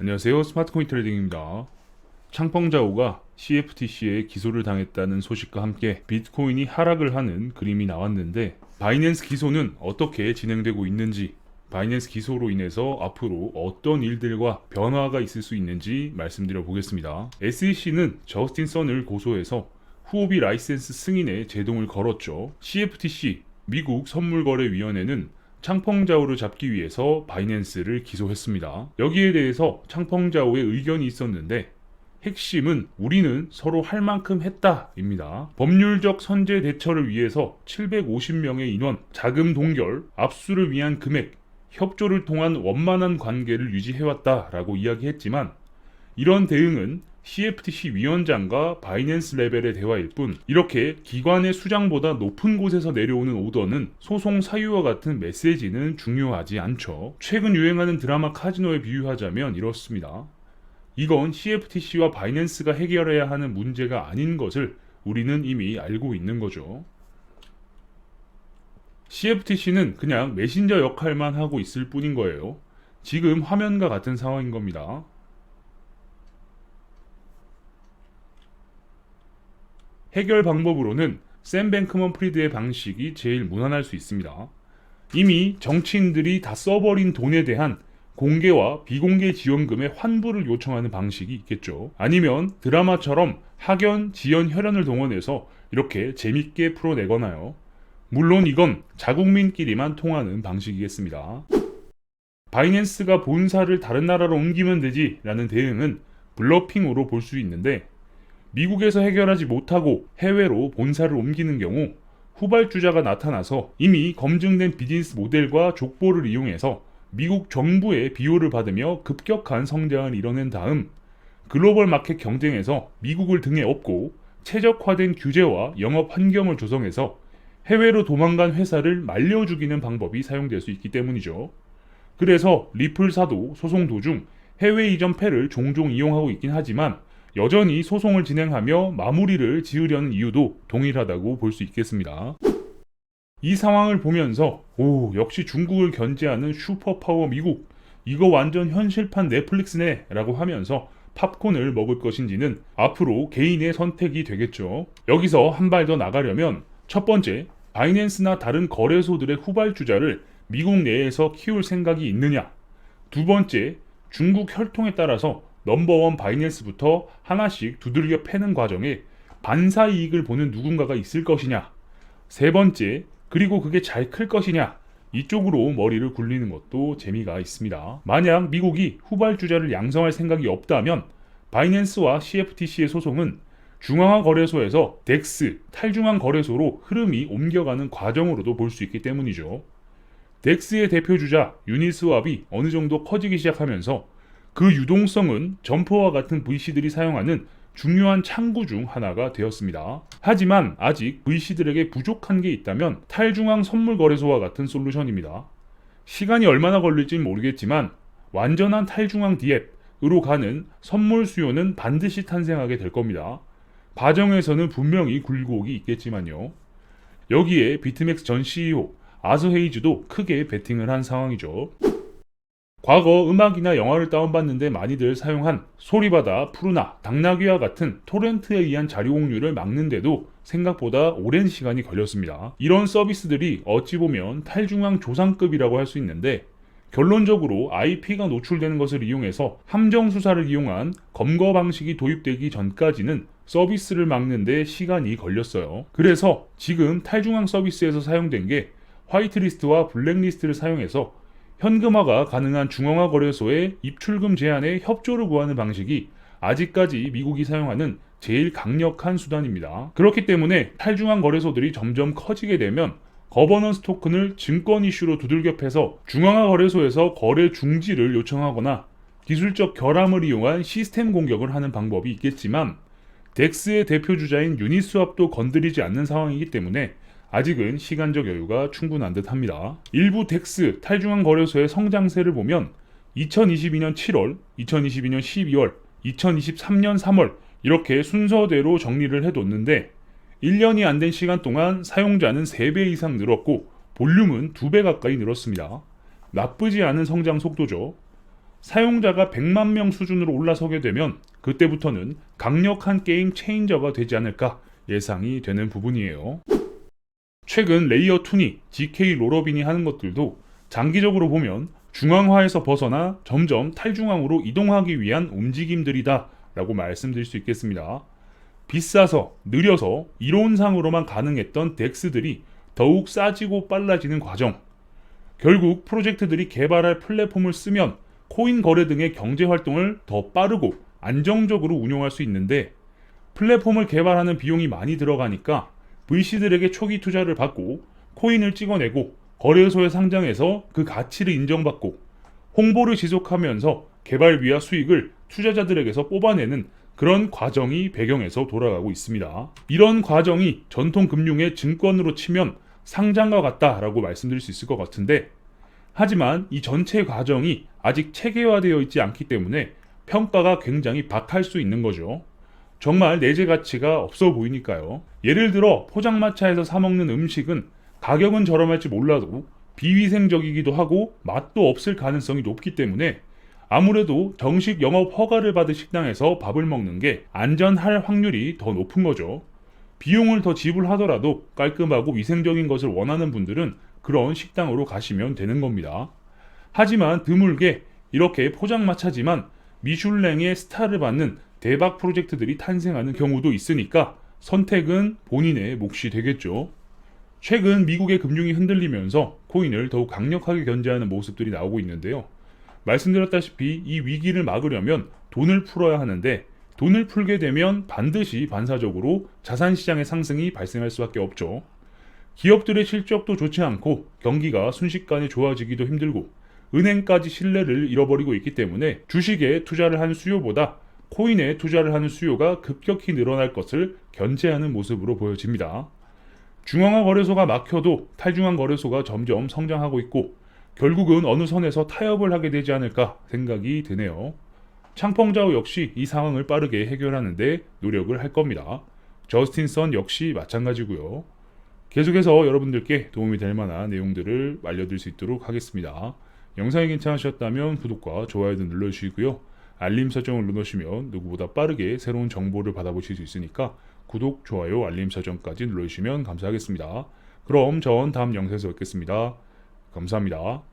안녕하세요. 스마트 코인 트레이딩입니다. 창펑자오가 CFTC에 기소를 당했다는 소식과 함께 비트코인이 하락을 하는 그림이 나왔는데 바이낸스 기소는 어떻게 진행되고 있는지 바이낸스 기소로 인해서 앞으로 어떤 일들과 변화가 있을 수 있는지 말씀드려 보겠습니다. SEC는 저스틴 선을 고소해서 후오비 라이센스 승인에 제동을 걸었죠. CFTC 미국 선물거래위원회는 창펑자오를 잡기 위해서 바이낸스를 기소했습니다. 여기에 대해서 창펑자오의 의견이 있었는데 핵심은 우리는 서로 할 만큼 했다입니다. 법률적 선제 대처를 위해서 750명의 인원, 자금 동결, 압수를 위한 금액, 협조를 통한 원만한 관계를 유지해왔다라고 이야기했지만 이런 대응은 CFTC 위원장과 바이낸스 레벨의 대화일 뿐 이렇게 기관의 수장보다 높은 곳에서 내려오는 오더는 소송 사유와 같은 메시지는 중요하지 않죠. 최근 유행하는 드라마 카지노에 비유하자면 이렇습니다. 이건 CFTC와 바이낸스가 해결해야 하는 문제가 아닌 것을 우리는 이미 알고 있는 거죠. CFTC는 그냥 메신저 역할만 하고 있을 뿐인 거예요. 지금 화면과 같은 상황인 겁니다. 해결 방법으로는 샘 뱅크먼 프리드의 방식이 제일 무난할 수 있습니다. 이미 정치인들이 다 써버린 돈에 대한 공개와 비공개 지원금의 환불을 요청하는 방식이 있겠죠. 아니면 드라마처럼 학연, 지연, 혈연을 동원해서 이렇게 재밌게 풀어내거나요. 물론 이건 자국민끼리만 통하는 방식이겠습니다. 바이낸스가 본사를 다른 나라로 옮기면 되지 라는 대응은 블러핑으로 볼 수 있는데 미국에서 해결하지 못하고 해외로 본사를 옮기는 경우 후발주자가 나타나서 이미 검증된 비즈니스 모델과 족보를 이용해서 미국 정부의 비호를 받으며 급격한 성장을 이뤄낸 다음 글로벌 마켓 경쟁에서 미국을 등에 업고 최적화된 규제와 영업 환경을 조성해서 해외로 도망간 회사를 말려 죽이는 방법이 사용될 수 있기 때문이죠. 그래서 리플사도 소송 도중 해외 이전 패를 종종 이용하고 있긴 하지만 여전히 소송을 진행하며 마무리를 지으려는 이유도 동일하다고 볼 수 있겠습니다. 이 상황을 보면서 오 역시 중국을 견제하는 슈퍼파워 미국 이거 완전 현실판 넷플릭스네 라고 하면서 팝콘을 먹을 것인지는 앞으로 개인의 선택이 되겠죠. 여기서 한 발 더 나가려면 첫 번째 바이낸스나 다른 거래소들의 후발주자를 미국 내에서 키울 생각이 있느냐 두 번째 중국 혈통에 따라서 넘버원 바이낸스부터 하나씩 두들겨 패는 과정에 반사 이익을 보는 누군가가 있을 것이냐. 세 번째, 그리고 그게 잘 클 것이냐. 이쪽으로 머리를 굴리는 것도 재미가 있습니다. 만약 미국이 후발주자를 양성할 생각이 없다면 바이낸스와 CFTC의 소송은 중앙화 거래소에서 덱스, 탈중앙 거래소로 흐름이 옮겨가는 과정으로도 볼 수 있기 때문이죠. 덱스의 대표 주자 유니스왑이 어느 정도 커지기 시작하면서 그 유동성은 점퍼와 같은 VC들이 사용하는 중요한 창구 중 하나가 되었습니다. 하지만 아직 VC들에게 부족한 게 있다면 탈중앙 선물 거래소와 같은 솔루션입니다. 시간이 얼마나 걸릴진 모르겠지만 완전한 탈중앙 디앱으로 가는 선물 수요는 반드시 탄생하게 될 겁니다. 과정에서는 분명히 굴곡이 있겠지만요. 여기에 비트맥스 전 CEO 아서 헤이즈도 크게 베팅을 한 상황이죠. 과거 음악이나 영화를 다운받는데 많이들 사용한 소리바다, 푸르나, 당나귀와 같은 토렌트에 의한 자료 공유를 막는데도 생각보다 오랜 시간이 걸렸습니다. 이런 서비스들이 어찌 보면 탈중앙 조상급이라고 할 수 있는데 결론적으로 IP가 노출되는 것을 이용해서 함정 수사를 이용한 검거 방식이 도입되기 전까지는 서비스를 막는데 시간이 걸렸어요. 그래서 지금 탈중앙 서비스에서 사용된 게 화이트리스트와 블랙리스트를 사용해서 현금화가 가능한 중앙화 거래소의 입출금 제한에 협조를 구하는 방식이 아직까지 미국이 사용하는 제일 강력한 수단입니다. 그렇기 때문에 탈중앙 거래소들이 점점 커지게 되면 거버넌스 토큰을 증권 이슈로 두들겨 패서 중앙화 거래소에서 거래 중지를 요청하거나 기술적 결함을 이용한 시스템 공격을 하는 방법이 있겠지만 덱스의 대표 주자인 유니스왑도 건드리지 않는 상황이기 때문에 아직은 시간적 여유가 충분한 듯 합니다. 일부 덱스 탈중앙 거래소의 성장세를 보면 2022년 7월, 2022년 12월, 2023년 3월 이렇게 순서대로 정리를 해뒀는데 1년이 안 된 시간 동안 사용자는 3배 이상 늘었고 볼륨은 2배 가까이 늘었습니다. 나쁘지 않은 성장 속도죠. 사용자가 100만 명 수준으로 올라서게 되면 그때부터는 강력한 게임 체인저가 되지 않을까 예상이 되는 부분이에요. 최근 레이어 투니, GK 롤러빈이 하는 것들도 장기적으로 보면 중앙화에서 벗어나 점점 탈중앙으로 이동하기 위한 움직임들이다 라고 말씀드릴 수 있겠습니다. 비싸서 느려서 이론상으로만 가능했던 덱스들이 더욱 싸지고 빨라지는 과정. 결국 프로젝트들이 개발할 플랫폼을 쓰면 코인 거래 등의 경제 활동을 더 빠르고 안정적으로 운용할 수 있는데 플랫폼을 개발하는 비용이 많이 들어가니까 VC들에게 초기 투자를 받고 코인을 찍어내고 거래소에 상장해서 그 가치를 인정받고 홍보를 지속하면서 개발비와 수익을 투자자들에게서 뽑아내는 그런 과정이 배경에서 돌아가고 있습니다. 이런 과정이 전통 금융의 증권으로 치면 상장과 같다라고 말씀드릴 수 있을 것 같은데 하지만 이 전체 과정이 아직 체계화되어 있지 않기 때문에 평가가 굉장히 박할 수 있는 거죠. 정말 내재 가치가 없어 보이니까요. 예를 들어 포장마차에서 사 먹는 음식은 가격은 저렴할지 몰라도 비위생적이기도 하고 맛도 없을 가능성이 높기 때문에 아무래도 정식 영업 허가를 받은 식당에서 밥을 먹는 게 안전할 확률이 더 높은 거죠. 비용을 더 지불하더라도 깔끔하고 위생적인 것을 원하는 분들은 그런 식당으로 가시면 되는 겁니다. 하지만 드물게 이렇게 포장마차지만 미슐랭의 스타를 받는 대박 프로젝트들이 탄생하는 경우도 있으니까 선택은 본인의 몫이 되겠죠. 최근 미국의 금융이 흔들리면서 코인을 더욱 강력하게 견제하는 모습들이 나오고 있는데요. 말씀드렸다시피 이 위기를 막으려면 돈을 풀어야 하는데 돈을 풀게 되면 반드시 반사적으로 자산 시장의 상승이 발생할 수밖에 없죠. 기업들의 실적도 좋지 않고 경기가 순식간에 좋아지기도 힘들고 은행까지 신뢰를 잃어버리고 있기 때문에 주식에 투자를 하는 수요보다 코인에 투자를 하는 수요가 급격히 늘어날 것을 견제하는 모습으로 보여집니다. 중앙화 거래소가 막혀도 탈중앙 거래소가 점점 성장하고 있고 결국은 어느 선에서 타협을 하게 되지 않을까 생각이 드네요. 창펑자오 역시 이 상황을 빠르게 해결하는데 노력을 할 겁니다. 저스틴 선 역시 마찬가지고요. 계속해서 여러분들께 도움이 될 만한 내용들을 알려드릴 수 있도록 하겠습니다. 영상이 괜찮으셨다면 구독과 좋아요도 눌러주시고요. 알림 설정을 눌러주시면 누구보다 빠르게 새로운 정보를 받아보실 수 있으니까 구독, 좋아요, 알림 설정까지 눌러주시면 감사하겠습니다. 그럼 전 다음 영상에서 뵙겠습니다. 감사합니다.